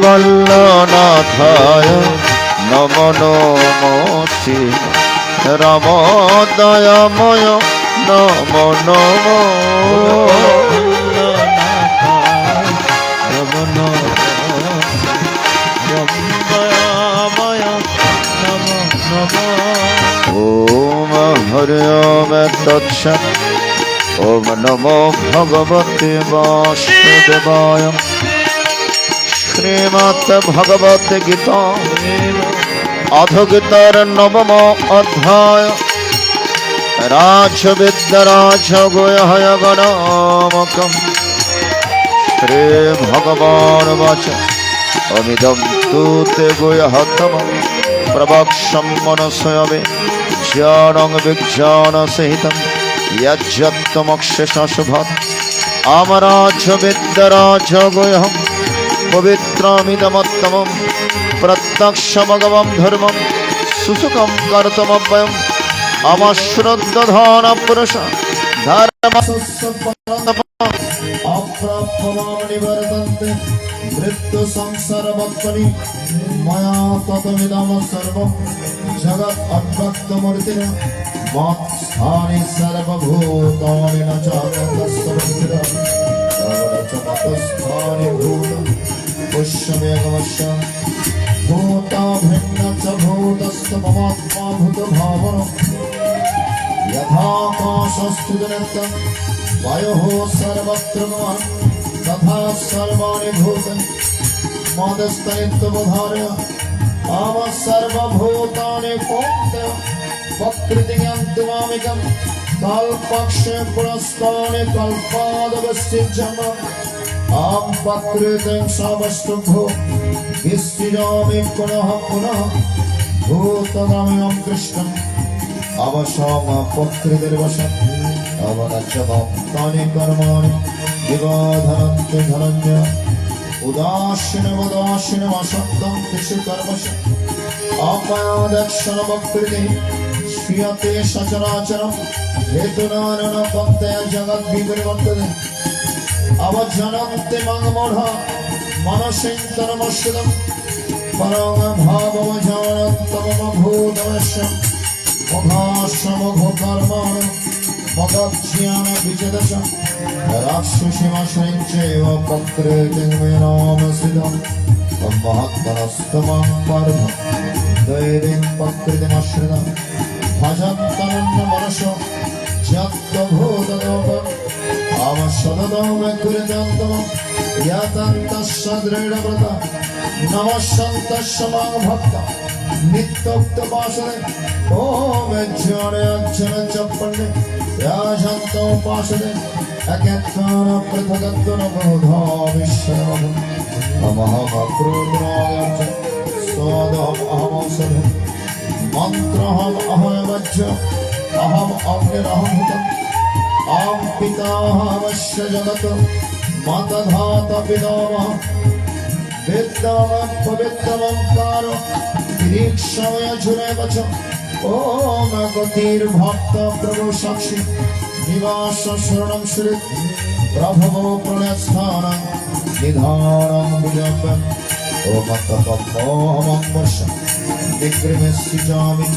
শ্রীবল্লনাথায় নম নমছি রাম দয়াময় নম নম। ওম হরি ওম ওম নমো ভগবতে বাসুদেবায়। শ্রীমৎ ভগবত গীতা। অধগীতার নবম অধ্যায়। রাজবিদ্যরাজ গোয় গণামকম শ্রী ভগবান বাচ। অমিদম তু তে গুহতম প্রবক্ষম মনসয়মে জ্ঞানং বিজ্ঞান পবিত্রমিদমত্তমম প্রত্যক্ষমগমম ধর্মম সুসুখম কর্তমব্যয়ম আমার শ্রদ্ধধন পুরুষ ধর্ম মৃত্যু সংসার বৎসরি ময়া ততমিদম সর্বম জগৎ অদ্ভক্তমূর্তির মৎস্থানি সর্বভূতানি ন চাকস্তমস্থির চ মতস্থানি ভূত पुष्यमेकवश्य भूता भिन्न च भूतस्य ममात्मा भूतभावनम् यथाकाशस्थितनर्तम् वयोः सर्वत्र मान् तथा सर्वाणि भूतनि मादस्तनित्वधारय मम सर्वभूतानि पोक्त वक्कृतियन्तुमामिकम् कल्पक्षे पुरस्तानि कल्पादवस्य जन्म আম পাত্রে তেম সামষ্টম্ভ নিশ্চিরামে পুনঃ পুনঃ ভূতদাময়ম কৃষ্ণম অবসম পত্রে দেবসম অবনচ্ছবম তানি কর্মাণি, বিবাধনন্ত ধনঞ্জ উদাসীনমদাসীনম অসত্যম কৃষি কর্মশ। অপায়দক্ষণ বক্তৃতি শ্রিয়তে সচরাচরম হেতুনারণ ভক্তয় জগৎ বিপরিবর্তনে মঘাসমঘকর্মাণ মগজ্ঞান বিচদশ রাক্ষসীমাশ্রয়ঞ্চৈব পক্রেতিমেনামসিদম মহাত্মনস্তমাং পার্থ দৈবীং পক্রিতিমাশ্রিতম ভজন্তরণ্য মনস যত্তভূতদোপ আমসদদৌমকুরিতন্তম ইয়াতন্তস্য দৃঢ়ব্রত নমঃসন্তস্য মাং ভক্ত নিত্যোক্তপাশনে ওম জ্ঞানে অক্ষর চপ্পন্নে রাজন্তোপাশনে একেত্তর পৃথগত্তর বোধা বিশ্বরম নমঃ ক্রোধরায় সোদহম অহমসধ মন্ত্রহম অহমজ্জ অহম অগ্নিরহম হুতম আম পিতাহমস্য জগত মাতধাত পিতামহ বিদ্যামৎ পবিত্রমঙ্কার নিরীক্ষময় ঝুরে বচ ওম গতির ভক্ত প্রভু সাক্ষী নিবাস শরণম শ্রী প্রভব প্রণয়স্থান নিধানম বিজম্বম ওম তপমোহমং বর্ষ বিক্রমে সৃজামি চ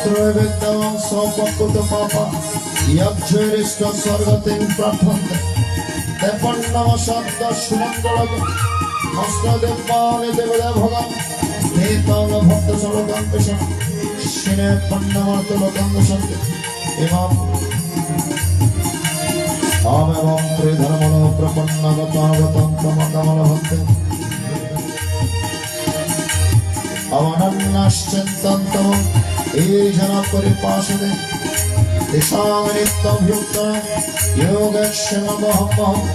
ত্রয়োবেদ্যাং সপকুত পাপা ইয়াজ্ঞৈরিষ্ট স্বর্গতিং প্রার্থন্তে তেপন্নম শব্দ সুমঙ্গলম হস্তদেবানে দেবদে ভগম নেতাঙ্গ ভক্ত সলকাং পেশন সিনে পন্নমার্ত লোকাঙ্গ সন্তে ইমাম আমেবং ত্রিধর্মণ প্রপন্নগতাগতং তমকমল ভক্তে অবনন্নশ্চিন্তন্তমং प्रपन्नगतागतं तमकमलभन्ते अवनन्नश्चिन्तन्तमम् ये जनपरिपाशते तेषां नित्यभ्युक्त योगक्षममहमहम्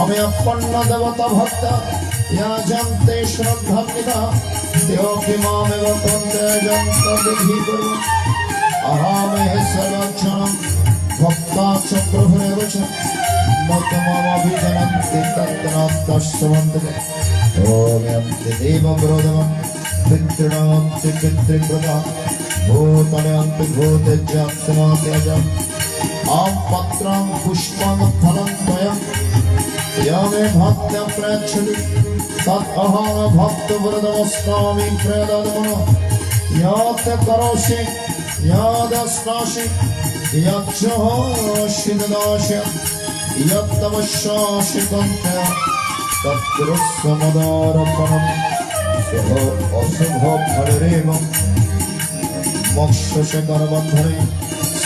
अम्यपन्न देवता भक्त याजन्ते श्रद्धान्विता तेऽपि मामेव कन्ते जन्तविधिकुरु अहमेः सर्वक्षणं भक्ता च प्रभुरेव च न तु ममभिजनन्ति तत्तनात्तस्वन्तके ॐ यन्ति देवब्रोधमं Pintaram, Pintin Trimbram, Bhutayam, Bhutajam, Samatyajam, Ampatram, Pushpam, Phalam, Dayam, Yamem Hatyam, Prachali, Tat Ahana, Bhakta, Vradam, Snami, Predadamana, Yate Karoshi, Yadasnashi, Yatchahashi, Dadashya, Yattavashashi, Tantya, Tatrusamadarapanam, দেহ অশুভ ফলের মৎস্য সেবার বন্ধনে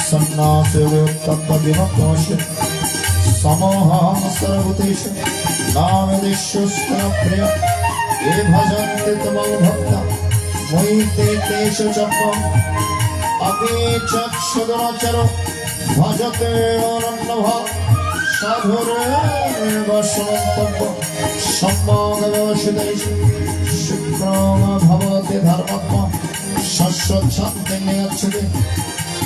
সন্ন্যাসেবিমকমাসে সমহাম সর্বদেশ নাম দেশপ্রিয় এ ভজন্তে তম ভক্ত ময়ী তে তেষ জন্ম আমি চক্ষুদরাচর ভজতে অরণ্যভ সাধুরে বসন্তব্য সম্মগ ব্যবসিত বিক্রম ভবতে ধর্মত্ম শস্যচ্ছন্দে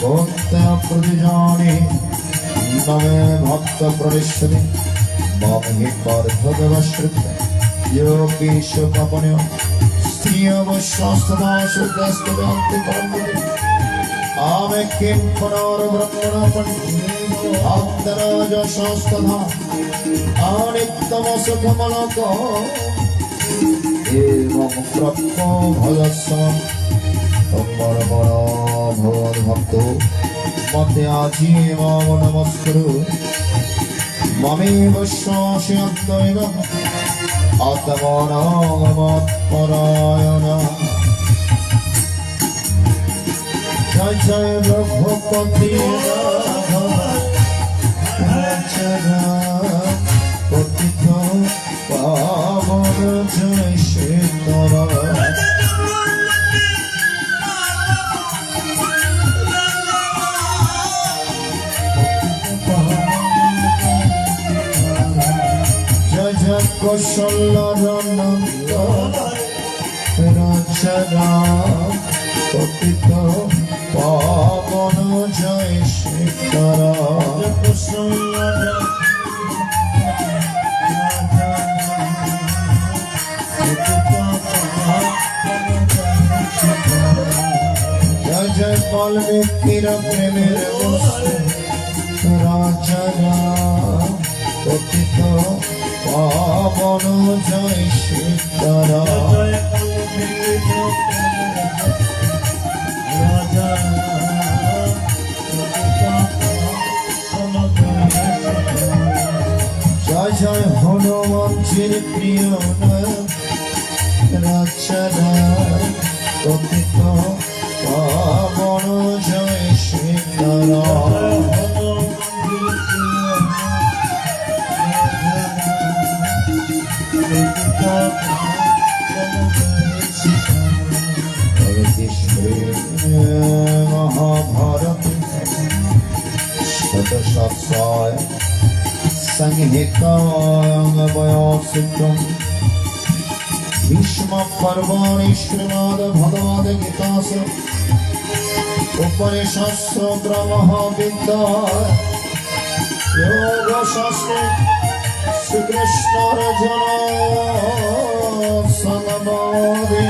ভক্তা প্রতিজনে নমে ভক্ত প্রবেশ্বরে মহে কর্ধদেবশ্রুত যোগীশ কপনীয় আমি কিম পুনর্ব্রহ্মণ অন্তরজসস্তধা অনিত্যমসুখমলক এবং ব্রহ্ম ভজস্ব তম্বর বড় ভগবত ভক্ত মতে আজি মম নমস্কর মমে জয় জয় ব্রহ্মপতি পতিত পাবন জয় জয় জয় রচনা পতিত পাবন জয় শিখর জয় জয় বাল্মীকির প্রেমের রচনা वयोसिद्धं भीष्मपर्वाणि श्रीमद्भगवद्गीतासु उपनिषत्सु क्रमः विद्या योगशास्त्रे श्रीकृष्णरजनसनमादि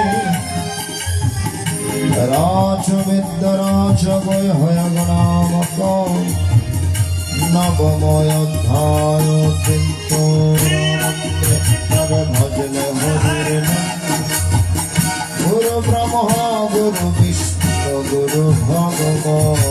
राजविद्यराजवयहयगणामक नवमयोध्याय ভজলে হরির গুরু ব্রহ্মা গুরু ভগবান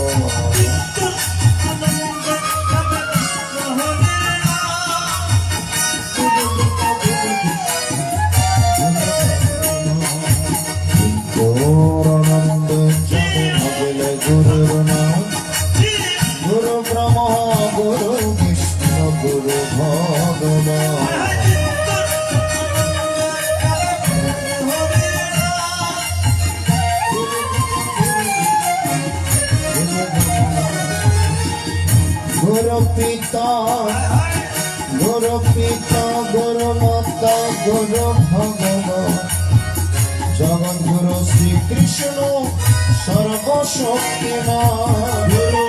গুরু পিতা গুরু মাতা গুরু ভগবান। জগৎ গুরু শ্রীকৃষ্ণ সর্বশক্তিমান। গুরু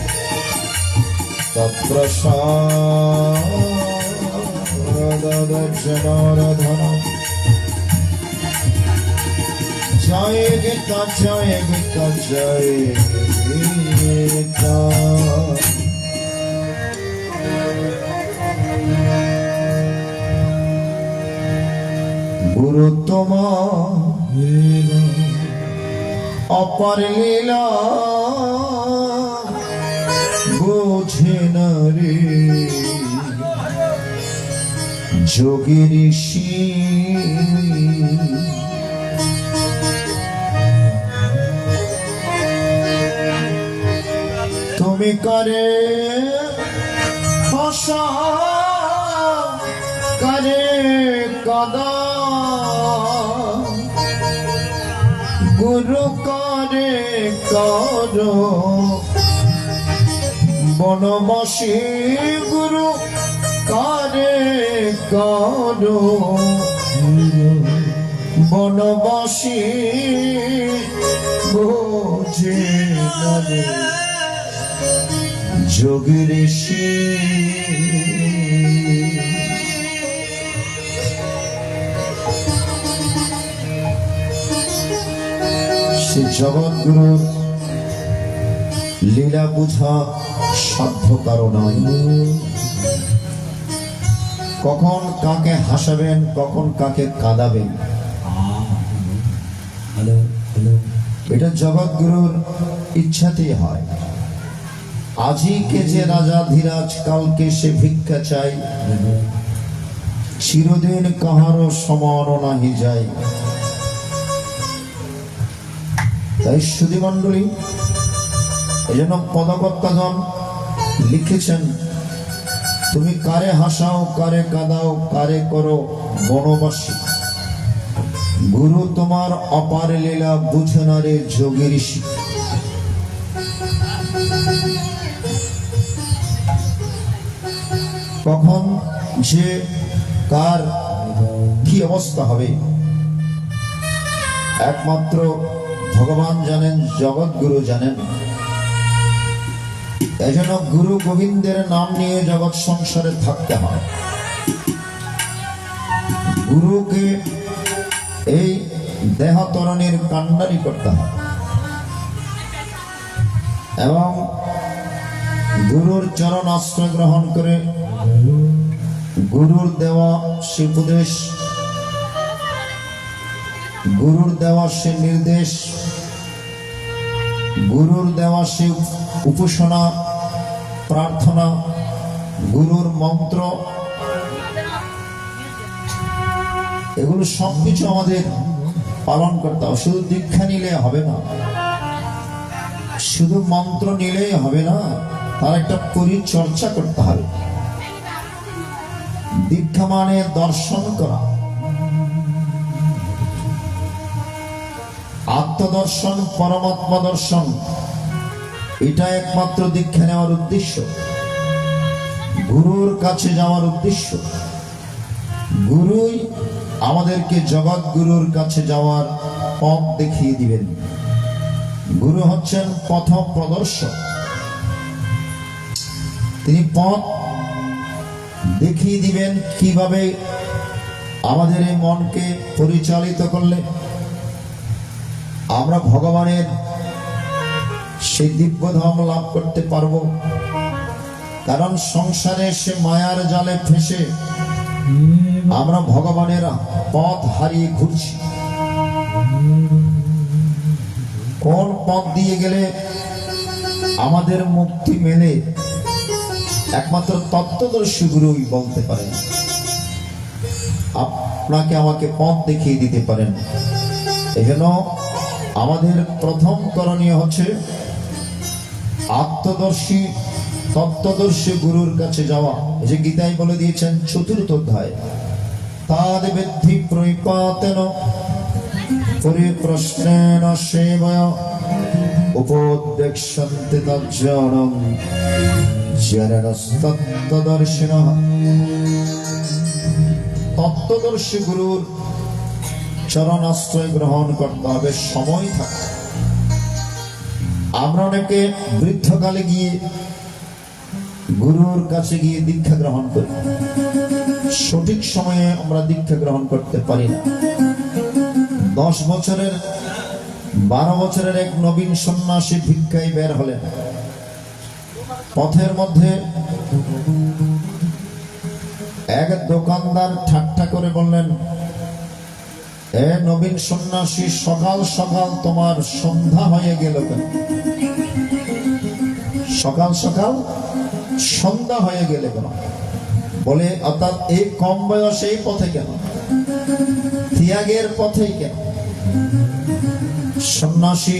तत्प्रसादजनार्दनम् জয় গীতা জয় গীতা জয় গীতা গুরু তোমার অপর লীলা বোঝে না রে যোগী ঋষি তুমি করে করে কদা গুরু করে কর বনবাসী গুরু করে কর বনবাসী বোঝে না রে। যোগী ঋষি সে জগৎগুরুর লীলা বুঝা সাধ্য কারও নয় কখন কাকে হাসাবেন কখন কাকে কাঁদাবেন? এটা জগৎগুরুর ইচ্ছাতেই হয়। আজই কে যে রাজা ধীরাজ কালকে সে ভিক্ষা চাই চিরদিন কাহারও সমান নাহি যায়। তাই সুধী মণ্ডলী এই জন্য পদকর্তাগণ লিখেছেন, তুমি কারে হাসাও, কারে কাদাও, কারে করো বনবাসী? গুরু তোমার অপার লীলা বুঝে না রে যোগী ঋষি। কখন যে কার কি অবস্থা হবে? একমাত্র ভগবান জানেন, জগৎগুরু জানেন। এজন্য গুরু গোবিন্দের নাম নিয়ে জগৎ সংসারে থাকতে হয়। গুরুকে এই দেহতরণের কান্ডারি করতে হয়। এবং গুরুর চরণ আশ্রয় গ্রহণ করে গুরুর দেওয়া সে উপদেশ, গুরুর দেওয়া সে নির্দেশ, গুরুর দেওয়া সে উপাসনা, প্রার্থনা, গুরুর মন্ত্র, এগুলো সবকিছু আমাদের পালন করতে হবে। শুধু দীক্ষা নিলে হবে না। শুধু মন্ত্র নিলেই হবে না, তার একটা পরিচর্যা করতে হবে। দীক্ষা মানে দর্শন করা। আত্মদর্শন পরমাত্মা দর্শন এটা একমাত্র দীক্ষা নেওয়ার উদ্দেশ্য। গুরুর কাছে যাওয়ার উদ্দেশ্য। গুরুই আমাদেরকে জগৎ গুরুর কাছে যাওয়ার পথ দেখিয়ে দিবেন। গুরু হচ্ছেন পথ প্রদর্শক। তিনি পথ দেখিয়ে দিবেন কীভাবে আমাদের এই মনকে পরিচালিত করলে। আমরা ভগবানের সেই দিব্যধাম লাভ করতে পারব। কারণ সংসারে সে মায়ার জালে ফেসে আমরা ভগবানের পথ হারিয়ে ঘুরছি কোন পথ দিয়ে গেলে আমাদের মুক্তি মেলে, একমাত্র তত্ত্বদর্শী গুরুই বলতে পারেন। আপনাকে আমাকে পথ দেখিয়ে দিতে পারেন। এই জন্য আমাদের প্রথম করণীয় হচ্ছে আত্মদর্শী তত্ত্বদর্শী গুরুর কাছে যাওয়া। যে গীতায় বলে দিয়েছেন চতুর্থ অধ্যায়। তাদ বৃদ্ধি প্রণিপাতেন পরিপ্রশ্নেন সেবয় উপদেক্ষন্তে তজ্জনম জনরস্তত্তদর্শিন তত্ত্বদর্শী গুরুর চরণ আশ্রয় গ্রহণ করতে হবে, সময় থাকে আমরা অনেকে বৃদ্ধকালে গিয়ে গুরুর কাছে গিয়ে দীক্ষা গ্রহণ করি। সঠিক সময়ে আমরা দীক্ষা গ্রহণ করতে পারি না। দশ বছরের, বারো বছরের এক নবীন সন্ন্যাসী ভিক্ষায় বের হলেন। পথের মধ্যে এক দোকানদার ঠাট্টা করে বললেন, এ নবীন সন্ন্যাসী, সকাল সকাল তোমার সন্ধ্যা হয়ে গেল কেন? সকাল সকাল সন্ধ্যা হয়ে গেলে কেন? বলে, অর্থাৎ এই কম বয়সে এই পথে কেন? ত্যাগের পথে কেন? সন্ন্যাসী